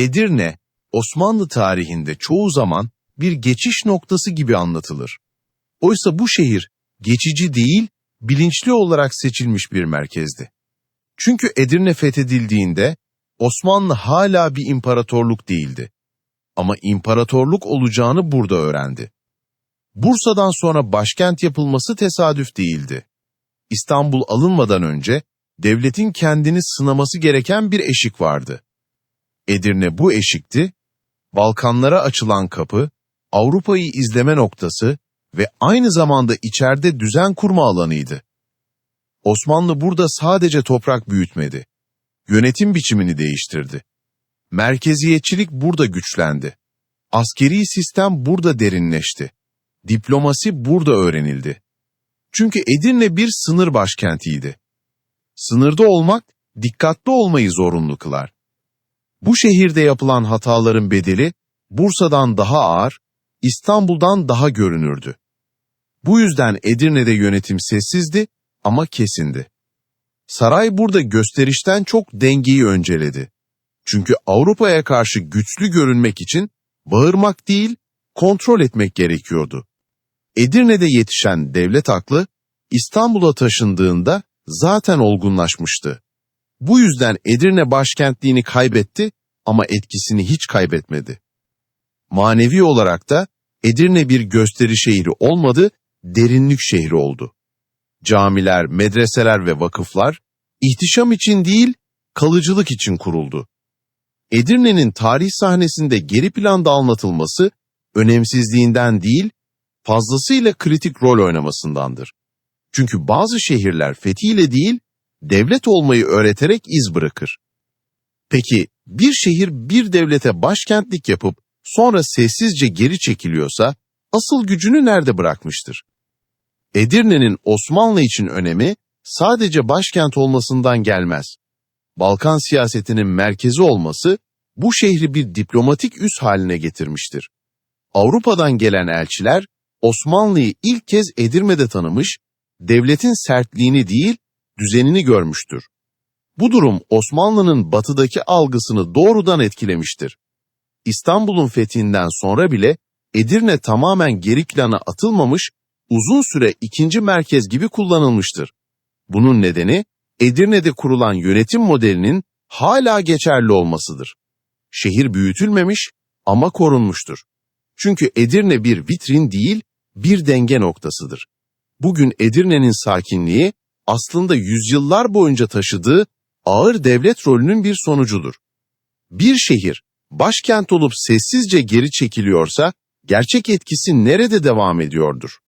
Edirne, Osmanlı tarihinde çoğu zaman bir geçiş noktası gibi anlatılır. Oysa bu şehir geçici değil, bilinçli olarak seçilmiş bir merkezdi. Çünkü Edirne fethedildiğinde Osmanlı hala bir imparatorluk değildi. Ama imparatorluk olacağını burada öğrendi. Bursa'dan sonra başkent yapılması tesadüf değildi. İstanbul alınmadan önce devletin kendini sınaması gereken bir eşik vardı. Edirne bu eşikti, Balkanlara açılan kapı, Avrupa'yı izleme noktası ve aynı zamanda içeride düzen kurma alanıydı. Osmanlı burada sadece toprak büyütmedi. Yönetim biçimini değiştirdi. Merkeziyetçilik burada güçlendi. Askeri sistem burada derinleşti. Diplomasi burada öğrenildi. Çünkü Edirne bir sınır başkentiydi. Sınırda olmak, dikkatli olmayı zorunlu kılar. Bu şehirde yapılan hataların bedeli, Bursa'dan daha ağır, İstanbul'dan daha görünürdü. Bu yüzden Edirne'de yönetim sessizdi ama kesindi. Saray burada gösterişten çok dengeyi önceledi. Çünkü Avrupa'ya karşı güçlü görünmek için bağırmak değil, kontrol etmek gerekiyordu. Edirne'de yetişen devlet aklı, İstanbul'a taşındığında zaten olgunlaşmıştı. Bu yüzden Edirne başkentliğini kaybetti ama etkisini hiç kaybetmedi. Manevi olarak da Edirne bir gösteri şehri olmadı, derinlik şehri oldu. Camiler, medreseler ve vakıflar ihtişam için değil, kalıcılık için kuruldu. Edirne'nin tarih sahnesinde geri planda anlatılması önemsizliğinden değil, fazlasıyla kritik rol oynamasındandır. Çünkü bazı şehirler fethiyle değil, devlet olmayı öğreterek iz bırakır. Peki bir şehir bir devlete başkentlik yapıp sonra sessizce geri çekiliyorsa asıl gücünü nerede bırakmıştır? Edirne'nin Osmanlı için önemi sadece başkent olmasından gelmez. Balkan siyasetinin merkezi olması bu şehri bir diplomatik üs haline getirmiştir. Avrupa'dan gelen elçiler Osmanlı'yı ilk kez Edirne'de tanımış, devletin sertliğini değil, düzenini görmüştür. Bu durum Osmanlı'nın batıdaki algısını doğrudan etkilemiştir. İstanbul'un fethinden sonra bile Edirne tamamen geri plana atılmamış, uzun süre ikinci merkez gibi kullanılmıştır. Bunun nedeni Edirne'de kurulan yönetim modelinin hala geçerli olmasıdır. Şehir büyütülmemiş ama korunmuştur. Çünkü Edirne bir vitrin değil, bir denge noktasıdır. Bugün Edirne'nin sakinliği aslında yüzyıllar boyunca taşıdığı ağır devlet rolünün bir sonucudur. Bir şehir başkent olup sessizce geri çekiliyorsa gerçek etkisi nerede devam ediyordur?